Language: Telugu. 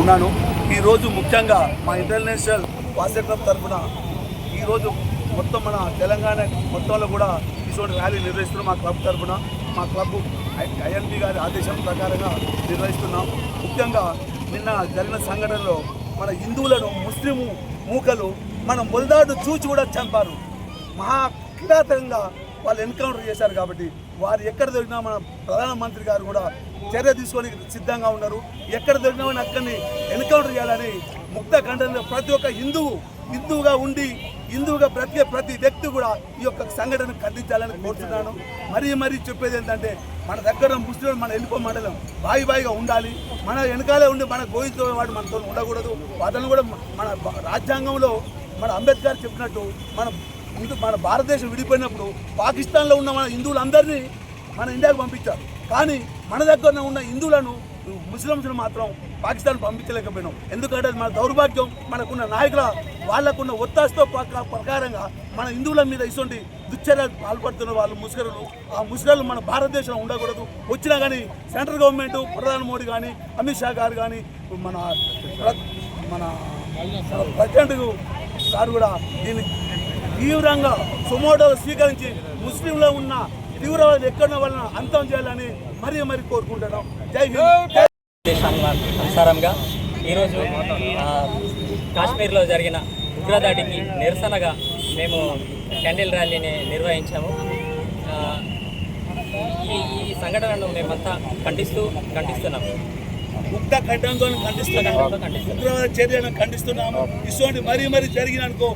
ఉన్నాను. ఈరోజు ముఖ్యంగా మా ఇంటర్నేషనల్ వాసే క్లబ్ తరఫున ఈరోజు మొత్తం మన తెలంగాణ మొత్తంలో కూడా ఇటువంటి ర్యాలీ నిర్వహిస్తున్నాం మా క్లబ్ తరఫున. మా క్లబ్ ఐఎన్పి గారి ఆదేశం ప్రకారంగా నిర్వహిస్తున్నాం. ముఖ్యంగా నిన్న జరిగిన సంఘటనలో మన హిందువులను ముస్లిం మూకలు మన మొలదాడు చూచి కూడా చంపారు. మహా కిరాతకంగా వాళ్ళు ఎన్కౌంటర్ చేశారు కాబట్టి వారు ఎక్కడ దొరికినా మన ప్రధానమంత్రి గారు కూడా చర్య తీసుకొని సిద్ధంగా ఉన్నారు. ఎక్కడ దొరికినా కానీ అక్కడిని ఎన్కౌంటర్ చేయాలని ముక్త ఖండంలో ప్రతి ఒక్క హిందువు హిందువుగా ఉండి హిందువుగా ప్రతి ప్రతి వ్యక్తి కూడా ఈ యొక్క సంఘటనను ఖండించాలని కోరుతున్నాను. మరీ మరీ చెప్పేది ఏంటంటే మన దగ్గర ముస్లిం మన వెళ్ళిపో మండలం బాయి బాయిగా ఉండాలి. మన వెనకాలే ఉండి మన గోయితో వాడు మనతో ఉండకూడదు. అతను కూడా మన రాజ్యాంగంలో మన అంబేద్కర్ చెప్పినట్టు మన హిందూ మన భారతదేశం విడిపోయినప్పుడు పాకిస్తాన్లో ఉన్న మన హిందువులందరినీ మన ఇండియాకు పంపించారు. కానీ మన దగ్గర ఉన్న హిందువులను ముస్లింస్ను మాత్రం పాకిస్తాన్ పంపించలేకపోయినాం ఎందుకంటే మన దౌర్భాగ్యం మనకున్న నాయకుల వాళ్ళకున్న ఒత్తాసుతో ప్రక- ప్రకారంగా మన హిందువుల మీద ఇటువంటి దుశ్చర్యలు పాల్పడుతున్న వాళ్ళు ముస్లింలు ఆ ముస్లింలు మన భారతదేశంలో ఉండకూడదు. వచ్చినా కానీ సెంట్రల్ గవర్నమెంట్ ప్రధాని మోడీ కానీ అమిత్ షా గారు కానీ మన మన ప్రెసిడెంట్ గారు కూడా దీన్ని తీవ్రంగా సుమోటో స్వీకరించి ముస్లింలో ఉన్న తీవ్రవాదులు ఎక్కడున్న వాళ్ళని అంతం చేయాలని మరీ మరీ కోరుకుంటున్నాం. జై హింద్. అనుసారంగా ఈరోజు కాశ్మీర్లో జరిగిన ఉగ్రదాడికి నిరసనగా మేము క్యాండిల్ ర్యాలీని నిర్వహించాము. ఈ ఈ సంఘటనను మేమంతా ఖండిస్తూ ఖండిస్తున్నాము. ముక్త ఖండంతో ఖండిస్తున్నాము. ఉగ్రవాద చర్యలను ఖండిస్తున్నాము. ఇటువంటి మరీ మరీ జరిగిననుకో